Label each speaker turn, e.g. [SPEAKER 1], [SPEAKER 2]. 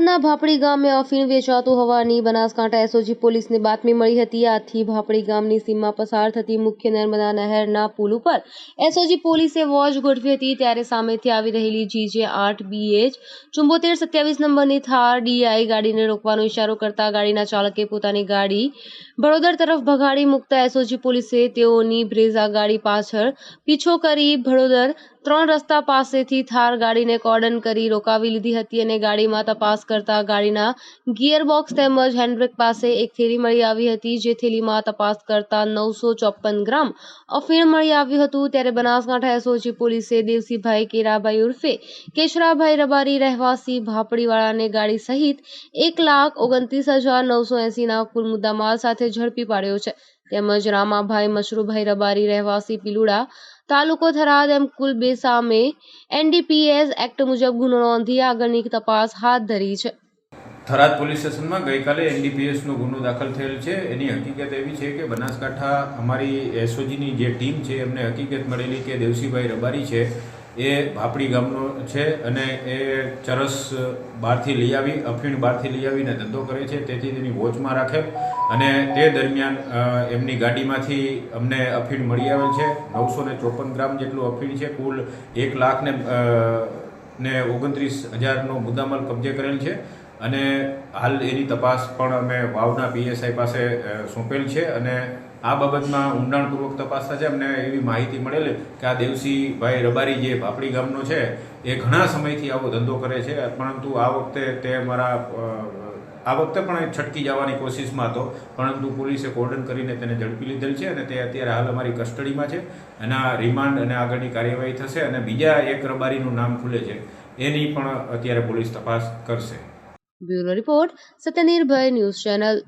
[SPEAKER 1] થરાદના ભાપડી ગામે અફીણ વેચાતું હોવાની બનાસકાંઠા એસઓજી પોલીસને બાતમી મળી હતી. આથી ભાપડી ગામની સીમા પસાર થતી મુખ્ય નર્મદા નહેરના પુલ ઉપર એસઓજી પોલીસે વોચ ગોઠવી હતી. ત્યારે સામેથી આવી રહેલી જીજે આઠ બીએચ ચુંબોતેર સત્યાવીસ નંબરની થાર ડીઆઈ ગાડીને રોકવાનો ઇશારો કરતા ગાડીના ચાલકે પોતાની ગાડી ભડોદર તરફ ભગાડી મૂકતા એસઓજી પોલીસે તેઓની બ્રેઝા ગાડી પાછળ પીછો કરી ભડોદર ત્રણ રસ્તા પાસેથી થાર ગાડીને કોર્ડન કરી રોકાવી લીધી હતી અને ગાડીમાં તપાસ કરતા ગાડીના ગિયરબોક્સ તેમજ હેન્ડબ્રેક પાસે એક થેલી મળી આવી હતી. જે થેલીમાં તપાસ કરતા નવસો ચોપન ગ્રામ અફીણ મળી આવ્યું હતું. ત્યારે બનાસકાંઠા એસઓજી પોલીસે દેવસીભાઈ કેરાભાઈ ઉર્ફે કેશરાભાઈ રબારી રહેવાસી ભાપડીવાળાને ગાડી સહિત એક લાખ ઓગણત્રીસ હજાર નવસો એંસીના કુલ મુદ્દામાલ સાથે ઝડપી પાડ્યો છે. તેમજ રામાભાઈ મશરૂભાઈ રબારી રહેવાસી પીલુડા, તાલુકો થરાદ એમ કુલ બે સામે એનડીપીએસ એક્ટ મુજબ ગુનો નોંધી આગળની તપાસ હાથ ધરી છે.
[SPEAKER 2] થરાદ પોલીસ સ્ટેશનમાં ગઈકાલે એનડીપીએસનો ગુનો દાખલ થયેલ છે. એની હકીકત એવી છે કે બનાસકાંઠા અમારી એસઓજીની જે ટીમ છે એમને હકીકત મળેલી કે દેવસીભાઈ રબારી છે. એ ભાપડી ગામનો છે અને એ ચરસ બહારથી લઈ આવી, અફીણ બહારથી લઈ આવીને ધંધો કરે છે. તેથી તેની વોચમાં રાખે અને તે દરમિયાન એમની ગાડીમાંથી અમને અફીણ મળી આવેલ છે. નવસો ને ચોપન ગ્રામ જેટલું અફીણ છે. કુલ એક લાખ ને ઓગણત્રીસ હજારનો મુદ્દામાલ કબજે કરેલ છે. અને હાલ એની તપાસ પણ અમે વાવના પીએસઆઈ પાસે સોંપેલ છે અને આ બાબતમાં ઊંડાણપૂર્વક તપાસ થશે. અમને એવી માહિતી મળેલ કે આ દેવસીભાઈ રબારી જે ભાપડી ગામનો છે, એ ઘણા સમયથી આવો ધંધો કરે છે, પરંતુ આ વખતે તે મારા આ વખતે પણ છટકી જવાની કોશિશમાં હતો, પરંતુ પોલીસે કોર્ડન કરીને તેને ઝડપી લીધેલ છે અને તે અત્યારે હાલ અમારી કસ્ટડીમાં છે. એના રિમાન્ડ અને આગળની કાર્યવાહી થશે અને બીજા એક રબારીનું નામ ખુલે છે. એની પણ અત્યારે પોલીસ તપાસ કરશે.
[SPEAKER 1] Bureau report Satyanirbhay news channel